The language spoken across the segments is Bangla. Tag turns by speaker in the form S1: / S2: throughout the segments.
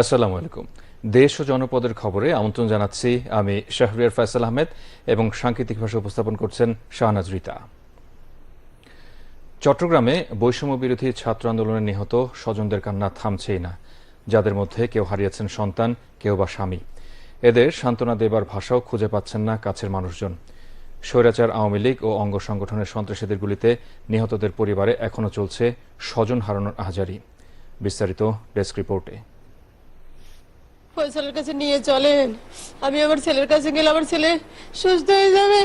S1: আসসালামু আলাইকুম। দেশ ও জনপদের খবরে আমন্ত্রণ জানাচ্ছি আমি শাহরিয়ার ফয়সাল আহমেদ এবং সাংকেতিক ভাষা উপস্থাপন করছেন শাহনাজ রিতা। চট্টগ্রামে বৈষম্য বিরোধী ছাত্র আন্দোলনে নিহত স্বজনদের কান্না থামছেই না। যাদের মধ্যে কেউ হারিয়েছেন সন্তান, কেউ বা স্বামী। এদের সান্ত্বনা দেবার ভাষাও খুঁজে পাচ্ছেন না কাছের মানুষজন। স্বৈরাচার আওয়ামী লীগ ও অঙ্গ সংগঠনের সন্ত্রাসীদের গুলিতে নিহতদের পরিবারে এখনও চলছে স্বজন হারানোর আহাজারি। বিস্তারিত ডেস্ক রিপোর্টে।
S2: ফয়সালের কাছে নিয়ে চলেন। আমি আমার ছেলের কাছে গেলে আমার ছেলে সুস্থ হয়ে যাবে।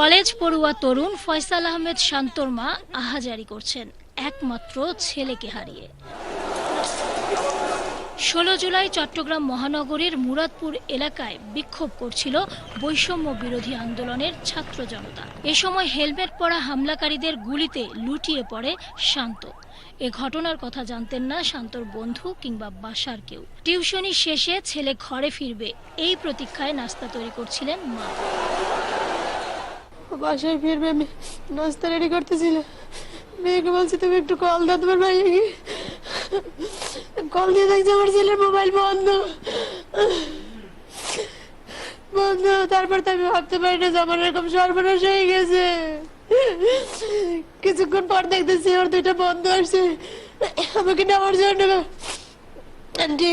S3: কলেজ পড়ুয়া তরুণ ফয়সাল আহমেদ শান্তর মা আহাজারি করছেন, একমাত্র ছেলেকে হারিয়ে। ষোলো জুলাই চট্টগ্রাম মহানগরীর মুরাদপুর এলাকায় বিক্ষোভ করছিল বৈষম্য বিরোধী আন্দোলনের ছাত্র জনতা। এ সময় হেলমেট পরা হামলাকারীদের গুলিতে লুটিয়ে পড়ে শান্ত। এ ঘটনার কথা জানতেন না শান্তর বন্ধু কিংবা বাসার কেউ। টিউশনি শেষে ছেলে ঘরে ফিরবে, এই প্রতীক্ষায় নাস্তা তৈরি করছিলেন মা।
S2: বাসায় ফিরবে নাস্তা রেডি করতেছিলাম মেয়েকে বলছি, তুমি একটু কল দাও তোমার ভাইকে কল দিয়ে দেখছি আমার ছেলের মোবাইল বন্ধ। বন্ধ, তারপর তো আমি ভাবতে পারি না যে আমার এরকম সর্বনাশ হয়ে গেছে। কিছুক্ষণ পর দেখতেছি ওর দুইটা বন্ধু আসছে। আমাকে নেওয়ার জন্য আন্টি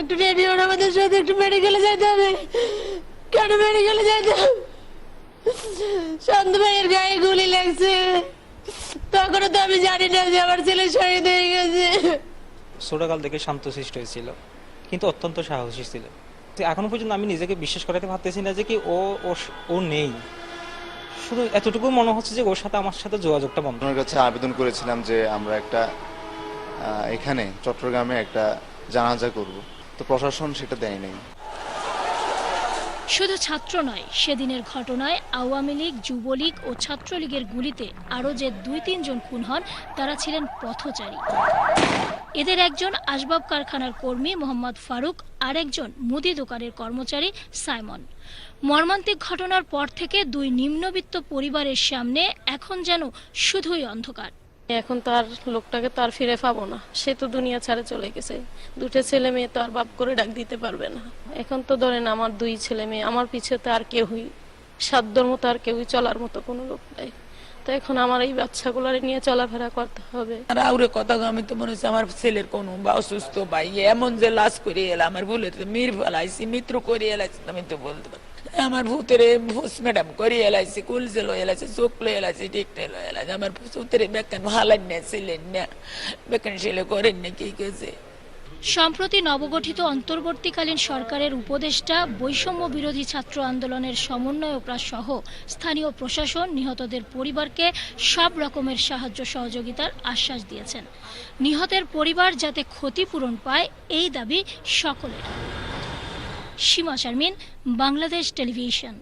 S2: একটু রেডি হন, আমাদের সাথে একটু মেডিকেলে যেতে হবে। কেন মেডিকেলে যেতে হবে? শান্ত ভাইয়ের গায়ে গুলি লাগছে। তখনও তো আমি জানি না যে আমার ছেলে শহীদ হয়ে গেছে।
S4: ছোটকাল থেকে শান্তশিষ্ট হয়েছিল, কিন্তু অত্যন্ত সাহসী ছিল। এখনও পর্যন্ত আমি নিজেকে বিশ্বাস করাতে পারতেছি না যে কি ও, ও- নেই। শুধু এতটুকু মনে হচ্ছে যে ওর সাথে আমার সাথে যোগাযোগটা বন্ধ।
S5: ওনার কাছে আবেদন করেছিলাম যে আমরা একটা এখানে চট্টগ্রামে একটা জানাজা করব। তো প্রশাসন সেটা দেয় নাই
S3: শুধু ছাত্র নয়, সেদিনের ঘটনায় আওয়ামী লীগ, যুবলীগ ও ছাত্রলীগের গুলিতে আরও যে দুই তিনজন খুন হন, তারা ছিলেন পথচারী। এদের একজন আসবাব কারখানার কর্মী মোহাম্মদ ফারুক আর একজন মুদি দোকানের কর্মচারী সাইমন। মর্মান্তিক ঘটনার পর থেকে দুই নিম্নবিত্ত পরিবারের সামনে এখন যেন শুধুই অন্ধকার।
S6: এখন তো আর লোকটাকে তো আর ফিরে পাবো না। সে তো দুনিয়া ছাড়ে চলে গেছে। দুটো ছেলে মেয়ে তো আর বাপ করে ডাক দিতে পারবে না। এখন তো ধরেন আমার দুই ছেলে মেয়ে, আমার পিছে তো আর কেউই, সাধ্যর মতো আর কেউই চলার মতো কোনো লোক নাই। তো এখন আমার এই বাচ্চাগুলারে নিয়ে চলাফেরা করতে হবে।
S7: আর আউরে কথা আমি তো মনে হচ্ছে আমার ছেলের কোনো বা অসুস্থ ভাই, এমন যে লাশ করে এলাম, আমার ভুলে তো মির ফেলাইছি মিত্র করে এলাইছি, আমি তো বলতে পারি আমার ভূতেরে ভূস ম্যাডাম করি এলাইছি কুলসে লয়ে এলাইছি, চোখ লয়ে এলাইছি টিকটে লয়ে এলাইছি। আমার ভূতেরে বেকান ভালেন না ছিলেন না। বেকান ছেলে করেন না, কি কেছে
S3: সম্প্রতি নবগঠিত অন্তর্বর্তীকালীন সরকারের উপদেষ্টা, বৈষম্য বিরোধী ছাত্র আন্দোলনের সমন্বয়করা সহ স্থানীয় প্রশাসন নিহতদের পরিবারকে সব রকমের সাহায্য সহযোগিতার আশ্বাস দিয়েছেন। নিহতের পরিবার যাতে ক্ষতিপূরণ পায়, এই দাবি সকলের। সীমা শারমিন, বাংলাদেশ টেলিভিশন।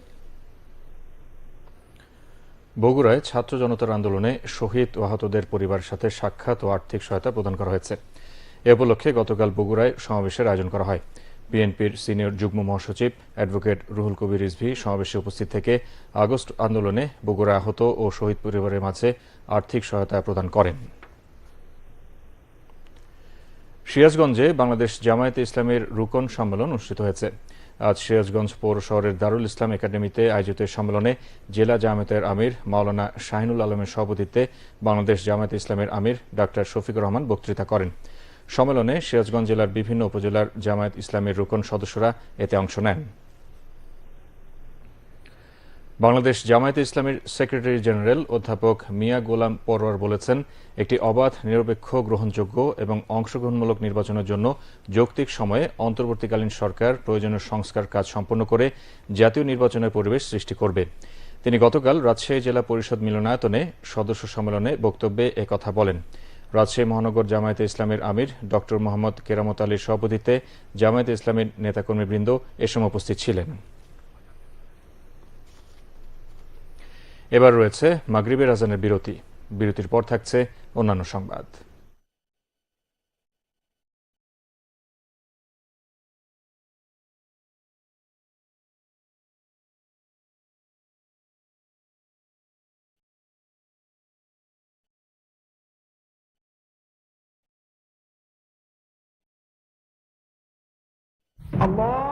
S1: বগুড়ায় ছাত্র জনতার আন্দোলনে শহীদ ও আহতদের পরিবারের সাথে সাক্ষাৎ ও আর্থিক সহায়তা প্রদান করা হয়েছে। এ উপলক্ষে গতকাল বগুড়ায় সমাবেশের আয়োজন করা হয়। বিএনপির সিনিয়র যুগ্ম মহাসচিব অ্যাডভোকেট রুহুল কবির রিজভি সমাবেশে উপস্থিত থেকে আগস্ট আন্দোলনে বগুড়া আহত ও শহীদ পরিবারের মাঝে আর্থিক সহায়তা প্রদান করেন। সিরাজগঞ্জে বাংলাদেশ জামায়াতে ইসলামের রুকন সম্মেলন অনুষ্ঠিত হয়েছে। আজ সিরাজগঞ্জ পৌর শহরের দারুল ইসলাম একাডেমিতে আয়োজিত সম্মেলনে জেলা জামায়াতের আমির, মাওলানা শাহিনুল আলমের সভাপতিত্বে বাংলাদেশ জামায়াতে ইসলামের আমির ডাক্তার শফিক রহমান বক্তৃতা করেন। সম্মেলনে সিরাজগঞ্জ জেলার বিভিন্ন উপজেলার জামায়াত ইসলামের রুকন সদস্যরা এতে অংশ নেন। বাংলাদেশ জামায়াতে ইসলামের সেক্রেটারি জেনারেল অধ্যাপক মিয়া গোলাম পরোয়ার বলেছেন, একটি অবাধ, নিরপেক্ষ, গ্রহণযোগ্য এবং অংশগ্রহণমূলক নির্বাচনের জন্য যৌক্তিক সময়ে অন্তর্বর্তীকালীন সরকার প্রয়োজনীয় সংস্কার কাজ সম্পন্ন করে জাতীয় নির্বাচনের পরিবেশ সৃষ্টি করবে। তিনি গতকাল রাজশাহী জেলা পরিষদ মিলনায়তনে সদস্য সম্মেলনে বক্তব্যে একথা বলেন। রাজশাহী মহানগর জামায়াতে ইসলামের আমির ডক্টর মোহাম্মদ কেরামত আলীর সভাপতিত্বে জামায়াতে ইসলামের নেতাকর্মীবৃন্দ এ সময় উপস্থিত ছিলেন। এবার রয়েছে মাগরিবের আজানের বিরতি। বিরতির পর থাকছে অন্যান্য সংবাদ।
S8: Allah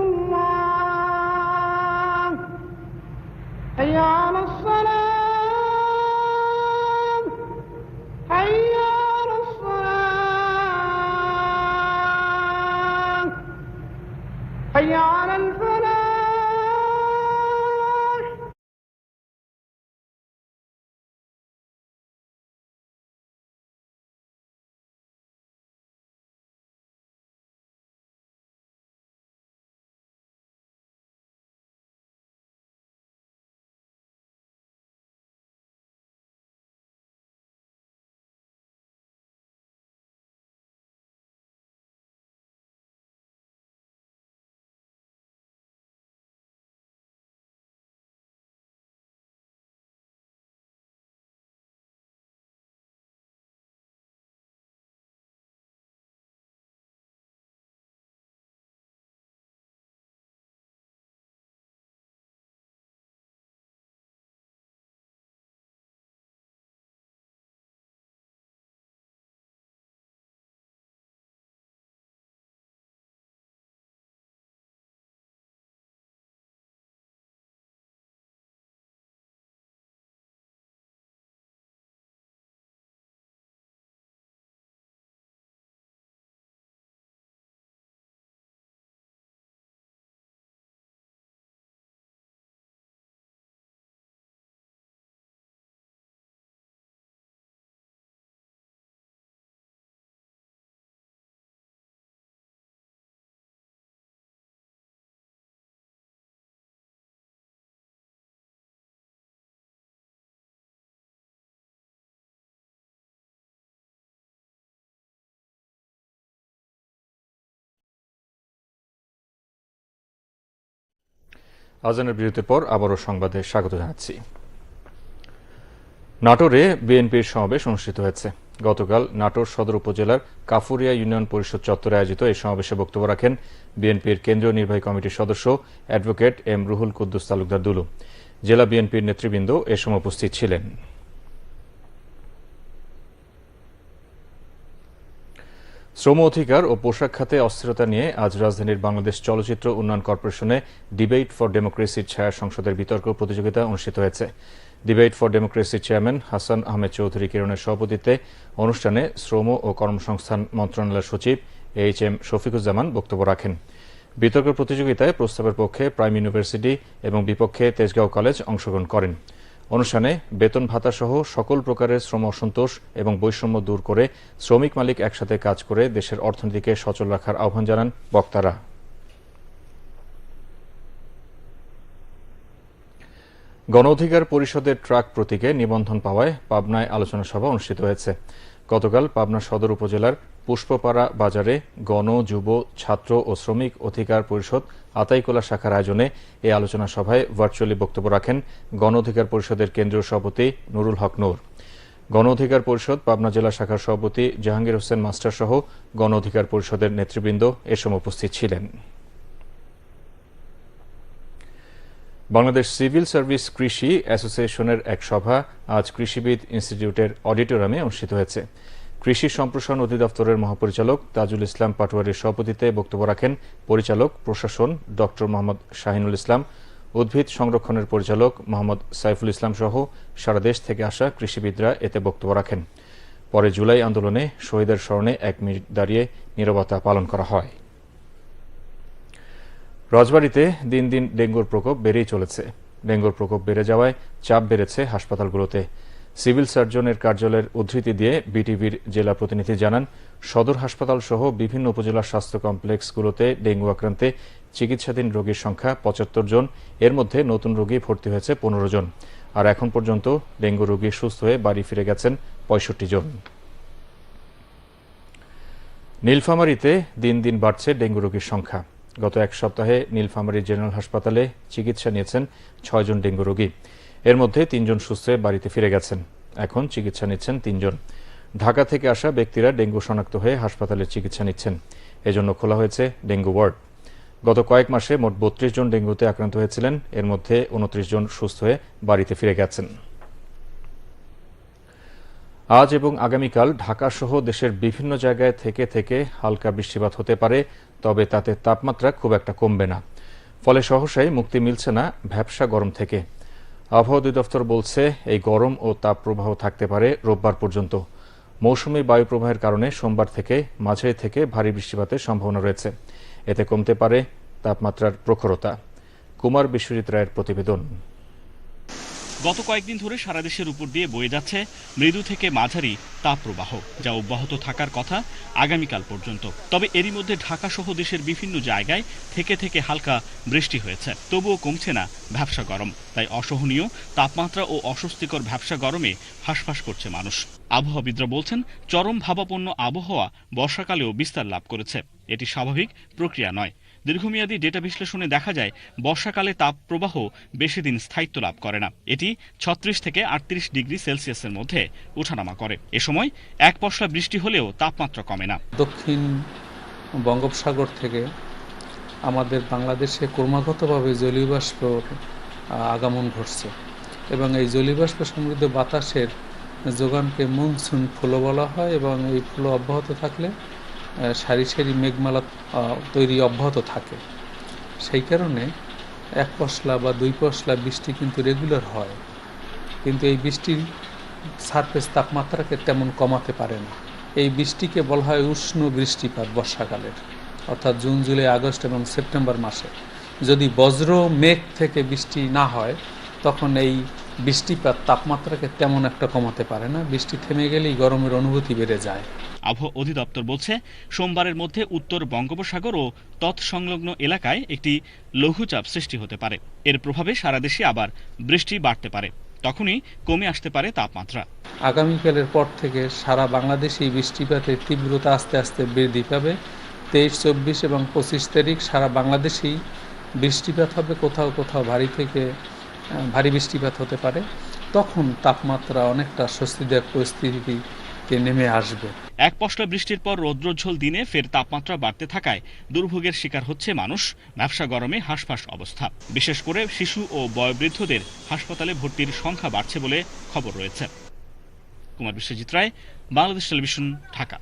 S8: حي على الصلاة.
S1: আজানের বিরতির পর আবারও সংবাদে স্বাগত জানাচ্ছি। নাটোরে বিএনপির সমাবেশ অনুষ্ঠিত হয়েছে। গতকাল নাটোর সদর উপজেলার কাফুরিয়া ইউনিয়ন পরিষদ চত্বরে আয়োজিত এই সমাবেশে বক্তব্য রাখেন বিএনপির কেন্দ্রীয় নির্বাহী কমিটির সদস্য অ্যাডভোকেট এম রুহুল কুদ্দুস তালুকদার দুলু। জেলা বিএনপির নেতৃবৃন্দ এ সময় উপস্থিত ছিলেন। শ্রম অধিকার ও পোশাক খাতে অস্থিরতা নিয়ে আজ রাজধানীর বাংলাদেশ চলচ্চিত্র উন্নয়ন কর্পোরেশনে ডিবেট ফর ডেমোক্রেসির ছায়া সংসদের বিতর্ক প্রতিযোগিতা অনুষ্ঠিত হয়েছে। ডিবেট ফর ডেমোক্রেসির চেয়ারম্যান হাসান আহমেদ চৌধুরী কিরণের সভাপতিত্বে অনুষ্ঠানে শ্রম ও কর্মসংস্থান মন্ত্রণালয়ের সচিব এইচ এম শফিকুজ্জামান বক্তব্য রাখেন। বিতর্ক প্রতিযোগিতায় প্রস্তাবের পক্ষে প্রাইম ইউনিভার্সিটি এবং বিপক্ষে তেজগাঁও কলেজ অংশগ্রহণ করেন। অনুষ্ঠানে বেতন ভাতা সহ সকল প্রকারের শ্রম অসন্তোষ এবং বৈষম্য দূর করে শ্রমিক মালিক একসাথে কাজ করে দেশের অর্থনীতিকে সচল রাখার আহ্বান জানান বক্তারা। গণ অধিকার পরিষদের ট্রাক প্রতীকে নিবন্ধন পাওয়ায় পাবনায় আলোচনা সভা অনুষ্ঠিত হয়েছে। গতকাল পাবনা সদর উপজেলার পুষ্পপাড়া বাজারে গণ, যুব, ছাত্র ও শ্রমিক অধিকার পরিষদ আতাইকোলা শাখার আয়োজনে এই আলোচনা সভায় ভার্চুয়ালি বক্তব্য রাখেন গণ অধিকার পরিষদের কেন্দ্রীয় সভাপতি নুরুল হক নূর। গণ অধিকার পরিষদ পাবনা জেলা শাখার সভাপতি জাহাঙ্গীর হোসেন মাস্টার সহ গণ অধিকার পরিষদের নেতৃবৃন্দ এ সময় উপস্থিত ছিলেন। বাংলাদেশ সিভিল সার্ভিস কৃষি অ্যাসোসিয়েশনের এক সভা আজ কৃষিবিদ ইনস্টিটিউটের অডিটোরিয়ামে অনুষ্ঠিত হয়েছে। কৃষি সম্প্রসারণ অধিদপ্তরের মহাপরিচালক তাজুল ইসলাম পাটোয়ারির সভাপতিত্বে বক্তব্য রাখেন পরিচালক, প্রশাসন ড মোহাম্মদ শাহিনুল ইসলাম, উদ্ভিদ সংরক্ষণের পরিচালক মোহাম্মদ সাইফুল ইসলাম সহ সারা দেশ থেকে আসা কৃষিবিদরা এতে বক্তব্য রাখেন। পরে জুলাই আন্দোলনে শহীদের স্মরণে এক মিনিট দাঁড়িয়ে নীরবতা পালন করা হয়। রাজবাড়ীতে দিন দিন ডেঙ্গুর প্রকোপ বেড়েই চলেছে। ডেঙ্গুর প্রকোপ বেড়ে যাওয়ায় চাপ বেড়েছে হাসপাতালগুলোতে। সিভিল সার্জনের কার্যালয়ের উদ্ধৃতি দিয়ে বিটিভির জেলা প্রতিনিধি জানান, সদর হাসপাতাল সহ বিভিন্ন উপজেলা স্বাস্থ্য কমপ্লেক্সগুলোতে ডেঙ্গু আক্রান্তে চিকিৎসাধীন রোগীর সংখ্যা পঁচাত্তর জন, এর মধ্যে নতুন রোগী ভর্তি হয়েছে পনেরো জন। আর এখন পর্যন্ত ডেঙ্গু রোগী সুস্থ হয়ে বাড়ি ফিরে গেছেন পঁয়ষট্টি জন। নীলফামারীতে দিন দিন বাড়ছে ডেঙ্গু রোগীর সংখ্যা। গত এক সপ্তাহে নীলফামারী জেনারেল হাসপাতালে চিকিৎসা নিয়েছেন ছয়জন ডেঙ্গু রোগী। এর মধ্যে তিনজন সুস্থ বাড়িতে ফিরে গেছেন। এখন চিকিৎসা নিচ্ছেন তিনজন। ঢাকা থেকে আসা ব্যক্তিরা ডেঙ্গু শনাক্ত হয়ে হাসপাতালে চিকিৎসা নিচ্ছেন। এজন্য খোলা হয়েছে ডেঙ্গু ওয়ার্ড। গত কয়েক মাসে মোট বত্রিশ জন ডেঙ্গুতে আক্রান্ত হয়েছিলেন। এর মধ্যে উনত্রিশ জন সুস্থ হয়ে বাড়িতে ফিরে গেছেন। আজ এবং আগামীকাল ঢাকা সহ দেশের বিভিন্ন জায়গায় থেকে থেকে হালকা বৃষ্টিপাত হতে পারে, তবে তাতে তাপমাত্রা খুব একটা কমবে না। ফলে সহসাই মুক্তি মিলছে না ভ্যাবসা গরম থেকে। আবহাওয়া অধিদপ্তর বলছে, এই গরম ও তাপপ্রবাহ থাকতে পারে রোববার পর্যন্ত। মৌসুমি বায়ু প্রবাহের কারণে সোমবার থেকে মাঝারি থেকে ভারী বৃষ্টিপাতের সম্ভাবনা রয়েছে। এতে কমতে পারে তাপমাত্রার প্রখরতা। কুমার বিশ্বজিৎ রায়ের প্রতিবেদন।
S9: গত কয়েকদিন ধরে সারা দেশের উপর দিয়ে বয়ে যাচ্ছে মৃদু থেকে মাঝারি তাপপ্রবাহ, যা অব্যাহত থাকার কথা আগামীকাল পর্যন্ত। তবে এরই মধ্যে ঢাকা সহ দেশের বিভিন্ন জায়গায় থেকে থেকে হালকা বৃষ্টি হয়েছে। তবুও কমছে না ভ্যাবসা গরম। তাই অসহনীয় তাপমাত্রা ও অস্বস্তিকর ভ্যাবসা গরমে হাঁসফাঁস করছে মানুষ। আবহাওয়াবিদরা বলছেন, চরম ভাবাপন্ন আবহাওয়া বর্ষাকালেও বিস্তার লাভ করেছে। এটি স্বাভাবিক প্রক্রিয়া নয়। দীর্ঘমেয়াদী ডেটা বিশ্লেষণে দেখা যায়, বর্ষাকালে তাপ প্রবাহ বেশি দিন স্থায়িত্ব লাভ করে না। এটি ছত্রিশ থেকে আটত্রিশ ডিগ্রি সেলসিয়াসের মধ্যে ওঠানামা করে। এ সময় এক পশলা বৃষ্টি হলেও তাপমাত্রা কমে না।
S10: দক্ষিণ বঙ্গোপসাগর থেকে আমাদের বাংলাদেশে ক্রমাগতভাবে জলীয় বাষ্পর আগমন ঘটছে এবং এই জলীয় বাষ্প সমৃদ্ধ বাতাসের যোগানকে মনসুন ফ্লো বলা হয় এবং এই ফ্লো অব্যাহত থাকলে সারি সারি মেঘমালা তৈরি অব্যাহত থাকে। সেই কারণে এক পশলা বা দুই পশলা বৃষ্টি কিন্তু রেগুলার হয়। কিন্তু এই বৃষ্টির সারফেস তাপমাত্রাকে তেমন কমাতে পারে না। এই বৃষ্টিকে বলা হয় উষ্ণ বৃষ্টিপাত বর্ষাকালের, অর্থাৎ জুন, জুলাই, আগস্ট এবং সেপ্টেম্বর মাসে। যদি বজ্র, মেঘ থেকে বৃষ্টি না হয়, তখন এই বৃষ্টিপাত তাপমাত্রাকে তেমন একটা কমাতে পারে না। বৃষ্টি থেমে গেলেই গরমের অনুভূতি বেড়ে যায়।
S9: আবহাওয়া অধিদপ্তর বলছে, সোমবারের মধ্যে উত্তর বঙ্গোপসাগর ও তৎসংলগ্ন এলাকায় একটি লঘুচাপ সৃষ্টি হতে পারে। এর প্রভাবে সারা দেশে আবার বৃষ্টি বাড়তে পারে। তখনই কমে আসতে পারে তাপমাত্রা।
S10: আগামীকালের পর থেকে সারা বাংলাদেশেই বৃষ্টিপাতের তীব্রতা আস্তে আস্তে বৃদ্ধি পাবে। তেইশ, চব্বিশ এবং পঁচিশ তারিখ সারা বাংলাদেশেই বৃষ্টিপাত হবে। কোথাও কোথাও ভারী থেকে ভারী বৃষ্টিপাত হতে পারে। তখন তাপমাত্রা অনেকটা স্বস্তিদায়ক পরিস্থিতিতে নেমে আসবে।
S9: এক পশলা বৃষ্টির পর রৌদ্রোজ্জ্বল দিনে ফের তাপমাত্রা বাড়তে থাকায় দুর্ভোগের শিকার হচ্ছে মানুষ। ব্যবসা গরমে হাঁসফাঁস অবস্থা। বিশেষ করে শিশু ও বয়োবৃদ্ধদের হাসপাতালে ভর্তির সংখ্যা বাড়ছে বলে খবর রয়েছে। কুমার বিশ্বজিৎ রায়, বাংলাদেশ টেলিভিশন, ঢাকা।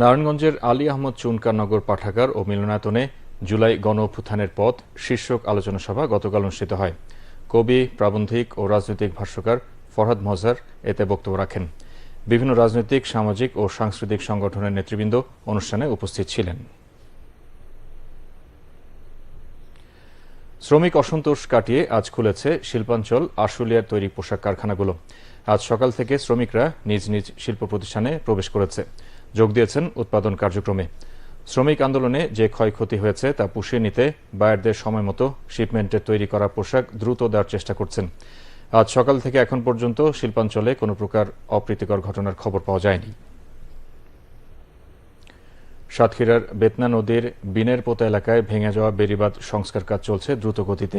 S1: নারায়ণগঞ্জের আলী আহমদ চুনকা নগর পাঠাগার ও মিলনায়তনে জুলাই গণ অভ্যুত্থানের পথ শীর্ষক আলোচনা সভা গতকাল অনুষ্ঠিত হয়। কবি, প্রাবন্ধিক ও রাজনৈতিক ভাষ্যকার ফরহাদ মজার এতে বক্তব্য রাখেন। বিভিন্ন রাজনৈতিক, সামাজিক ও সাংস্কৃতিক সংগঠনের নেতৃবৃন্দ অনুষ্ঠানে উপস্থিত ছিলেন। শ্রমিক অসন্তোষ কাটিয়ে আজ খুলেছে শিল্পাঞ্চল আশুলিয়ার তৈরি পোশাক কারখানাগুলো। আজ সকাল থেকে শ্রমিকরা নিজ নিজ শিল্প প্রতিষ্ঠানে প্রবেশ করেছে। যোগ দিয়েছেন উৎপাদন কার্যক্রমে। শ্রমিক আন্দোলনে যে ক্ষয়ক্ষতি হয়েছে তা পুষিয়ে নিতে বায়ারদের সময় মতো শিপমেন্টে তৈরি করা পোশাক দ্রুত দেওয়ার চেষ্টা করছেন। আজ সকাল থেকে এখন পর্যন্ত শিল্পাঞ্চলে কোনো প্রকার অপ্রীতিকর ঘটনার খবর পাওয়া যায়নি। সাতক্ষীরার বেতনা নদীর বিনের পোতা এলাকায় ভেঙে যাওয়া বেড়িবাঁধ সংস্কার কাজ চলছে দ্রুত গতিতে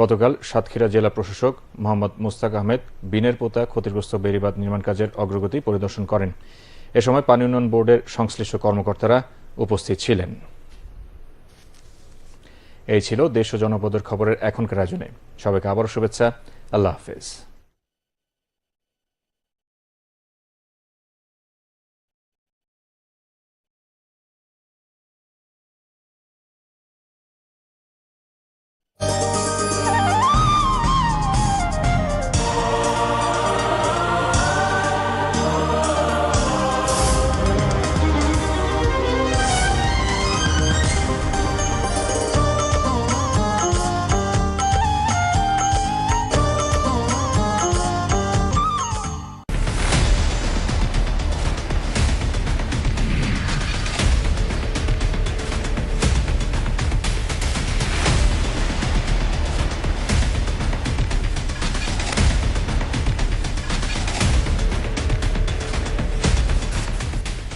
S1: গতকাল সাতক্ষীরা জেলা প্রশাসক মোহাম্মদ মুস্তাক আহমেদ বিনের পোতা ক্ষতিগ্রস্ত বেড়িবাঁধ নির্মাণ কাজের অগ্রগতি পরিদর্শন করেন। এ সময় পানি উন্নয়ন বোর্ডের সংশ্লিষ্ট কর্মকর্তারা উপস্থিত ছিলেন। এই ছিল দেশ ও জনপদের খবরের এখনকার আয়োজনে। সবাইকে আবারও শুভেচ্ছা। আল্লাহ হাফেজ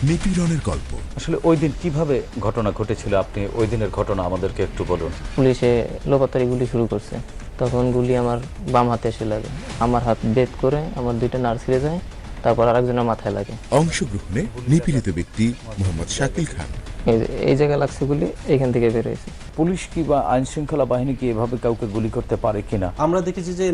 S11: নিপীড়নের গল্প।
S12: আসলে ওই দিন কীভাবে ঘটনা ঘটেছিল? আপনি ওই দিনের ঘটনা আমাদেরকে একটু বলুন।
S2: পুলিশে লোপাতারি গুলি শুরু করছে। তখন গুলি আমার বাম হাতে এসে লাগে। আমার হাত বেদ করে আমার দুইটা নার্স ছিঁড়ে যায় তারপর আরেকজনের মাথায় লাগে।
S11: অংশগ্রহণে নিপীড়িত ব্যক্তি মোহাম্মদ শাকিল খান।
S2: এই জায়গায় লাগছে গুলি এখান থেকে বের হয়েছে।
S12: পুলিশ কি বা আইন শৃঙ্খলা বাহিনী কি এভাবে কাউকে গুলি করতে পারে কিনা?
S13: আমরা দেখেছি যে